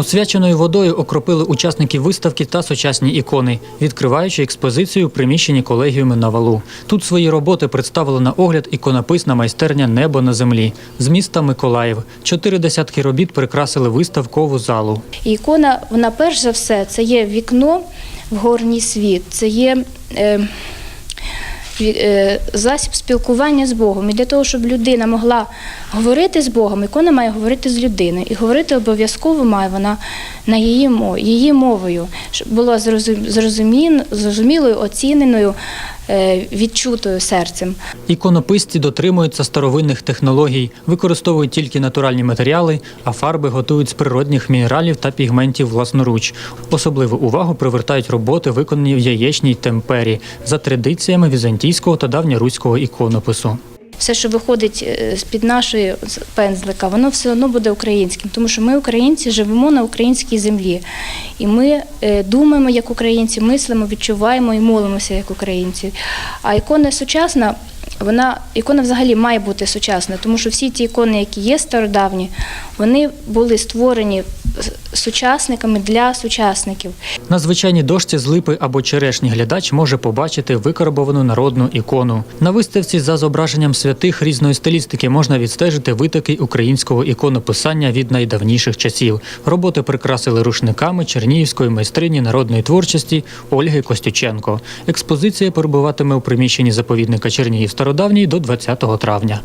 Освяченою водою окропили учасників виставки та сучасні ікони, відкриваючи експозицію у приміщенні колегіуми на валу. Тут свої роботи представили на огляд іконописна майстерня Небо на землі з міста Миколаїв. Чотири десятки робіт прикрасили виставкову залу. Ікона, вона перш за все, це є вікно в горній світ, це є е, засіб спілкування з Богом. І для того, щоб людина могла говорити з Богом, ікона має говорити з людиною. І говорити обов'язково має вона на її, мо- її мовою, щоб зрозумін- зрозумілою, оціненою, е, відчутою серцем. Іконописці дотримуються старовинних технологій, використовують тільки натуральні матеріали, а фарби готують з природних мінералів та пігментів власноруч. Особливу увагу привертають роботи, виконані в яєчній темпері за традиціями візантійського та давньоруського іконопису. все, що виходить е, з-під нашої пензлика, воно все одно буде українським, тому що ми, українці, живемо на українській землі. І ми е, думаємо як українці, мислимо, відчуваємо і молимося як українці. А ікона сучасна, вона ікона взагалі має бути сучасна, тому що всі ті ікони, які є стародавні, вони були створені сучасниками для сучасників. На звичайній дошці з липи або черешні глядач може побачити викарбовану народну ікону. На виставці за зображенням святих різної стилістики можна відстежити витоки українського іконописання від найдавніших часів. Роботи прикрасили рушниками чернігівської майстрині народної творчості Ольги Костюченко. Експозиція перебуватиме у приміщенні заповідника Чернігів Стародавній до 20 травня.